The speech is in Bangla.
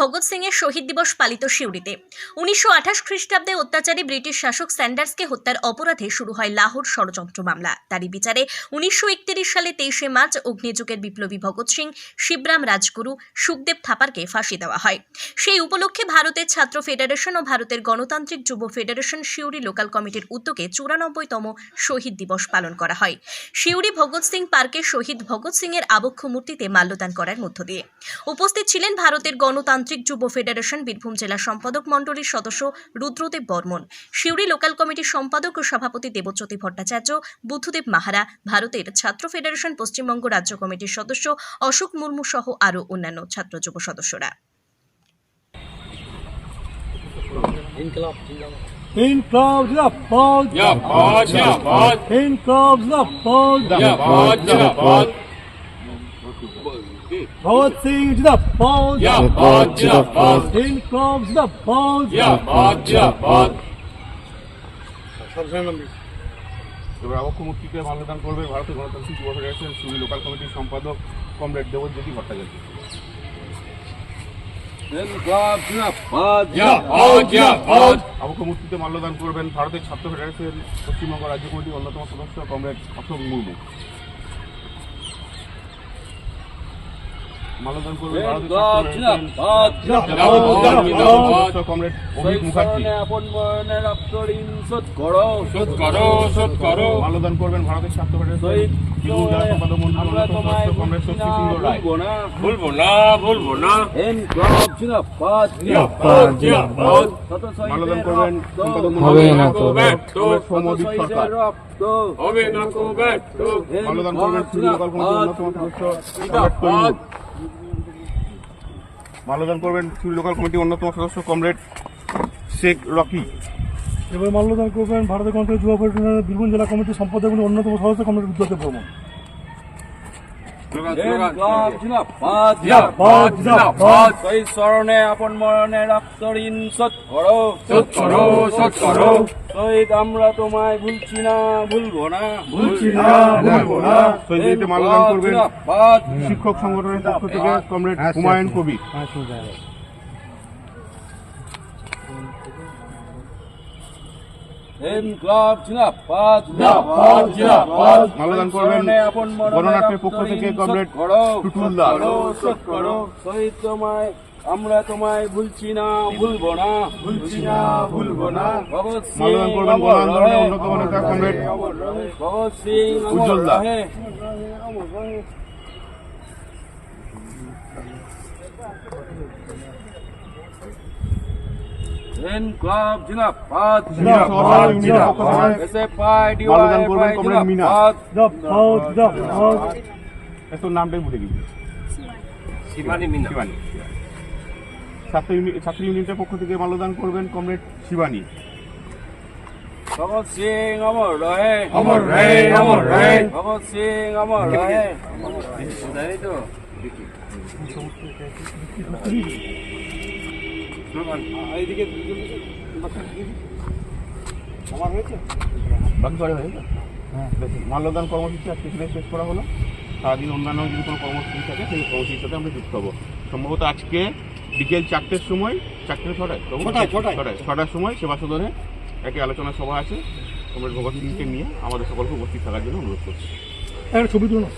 ভগৎ সিং এর শহীদ দিবস পালিত সিউড়িতে। উনিশশো আঠাশ খ্রিস্টাব্দে অত্যাচারী ব্রিটিশ শাসক স্যান্ডার্সকে হত্যার অপরাধে শুরু হয় লাহোর ষড়যন্ত্র মামলা। তারই বিচারে উনিশশো একত্রিশ সালে তেইশে মার্চ অগ্নিযুগের বিপ্লবী ভগৎ সিং, শিবরাম রাজগুরু, সুখদেব থাপারকে ফাঁসি দেওয়া হয়। সেই উপলক্ষে ভারতের ছাত্র ফেডারেশন ও ভারতের গণতান্ত্রিক যুব ফেডারেশন সিউড়ি লোকাল কমিটির উদ্যোগে চুরানব্বইতম শহীদ দিবস পালন করা হয়। সিউড়ি ভগৎ সিং পার্কে শহীদ ভগৎ সিং এর আবক্ষ মূর্তিতে মাল্যদান করার মধ্য দিয়ে। উপস্থিত ছিলেন ভারতের গণতান্ত্রিক যুব ফেডারেশন বীরভূম জেলা সম্পাদক মণ্ডলীর সদস্য রুদ্রদেব বর্মন সিউড়ি লোকাল কমিটির সম্পাদক ও সভাপতি দেবজ্যোতি ভট্টাচার্য বুদ্ধদেব মাহারা ভারতের ছাত্র ফেডারেশন পশ্চিমবঙ্গ রাজ্য কমিটির সদস্য অশোক মুর্মু সহ আরও অন্যান্য ছাত্র যুব সদস্যরা। Inkılap zilapad. Yapad, yapad, İnkılap zilapad. yapad, yapad, Bhagat Singh zilapad. yapad, yapad, İnkılap zilapad. yapad, yapad. এবার আবক্ষ মূর্তিতে মাল্যদান করবে ভারতের গণতান্ত্রিক যুব ফেডারেশন সুবি লোকাল কমিটির সম্পাদক কমরেড দেবজ্যোতি ভট্টাচার্য আবক্ষ মূর্তিতে মাল্যদান করবেন ভারতের ছাত্র ফেডারেশন পশ্চিমবঙ্গ রাজ্য কমিটির অন্যতম সদস্য কমরেড অশোক মুর্মু মাল্যদান করবেন ভারতের ছাত্র কমরেড অভিক মুখার্জি করবেন ভারতের ভুলবো না, ভুলবো না। Yapad। করবেন হবে না তো ব্যর্থ, সরকার হবে না তো ব্যর্থ। করবেন সুবি লোকাল কমিটির অন্যতম সদস্য কমরেড তৈমুর মাল্যদান করবেন চুরি লোকাল কমিটির অন্যতম সদস্য কমরেড শেখ রকি এবার মাল্যদান করবেন ভারতের গণতন্ত্র যুব ফেডারেশনের বীরভূম জেলা কমিটির সম্পাদক অন্যতম সদস্য কমরেড উদ্যোগে ভ্রমণ স্মরণে আপন মরণে রক্ত ঋণ শোধ করো শোধ করো, শোধ করো। শহীদ আমরা তোমায় ভুলছি না ভুলবো না ভুলছি না, ভুলবো না। শহীদদেরকে মাল্যদান করবেন শিক্ষক সংগঠনের পক্ষ থেকে কমরেড হুমায়ুন কবির। জিন্দাবাদ। মাল্যদান করবেন। গণনাট্যের পক্ষ থেকে কমরেড টুটুল দাস। শহীদ তোমায় আমরা তোমায় ভুলছি না ভুলবো না। ভুলছি না ভুলবো না। ভগৎ সিং অন্যতম নেতা কমরেড ভগৎ সিং উজ্জ্বল দাস। ইনকলাব জিন্দাবাদ সহকারী ইউনিয়নের পক্ষ থেকে এসএফআই মাল্যদান করবেন কমরেড মিনা। জিন্দাবাদ এ তোর নামটাই ভুলে গেছি। শিবানী মিনা। শিবানী ছাত্র ইউনি- ছাত্র ইউনিটের পক্ষ থেকে মাল্যদান করবেন কমরেড শিবানী ভগৎ সিং অমর রহে। অমর রহে, অমর রহে। ভগৎ সিং অমর রহে। বাকি পরে হয়ে গেছে? বেশ, মাল্যদান কর্মসূচি আজকে এখানে শেষ করা হলো। সারাদিন অন্যান্য যদি কোনো কর্মসূচি থাকে সেই কর্মসূচির সাথে আমরা যুক্ত হব। সম্ভবত আজকে বিকেল চারটের সময় চারটে ছটায়? ছটায়, ছটার সময় সেবা সদনে একটি আলোচনা সভা আছে। কমরেড ভগৎ সিংকে নিয়ে আমাদের সকলকে উপস্থিত থাকার জন্য অনুরোধ করছি। একটা ছবি তুলো!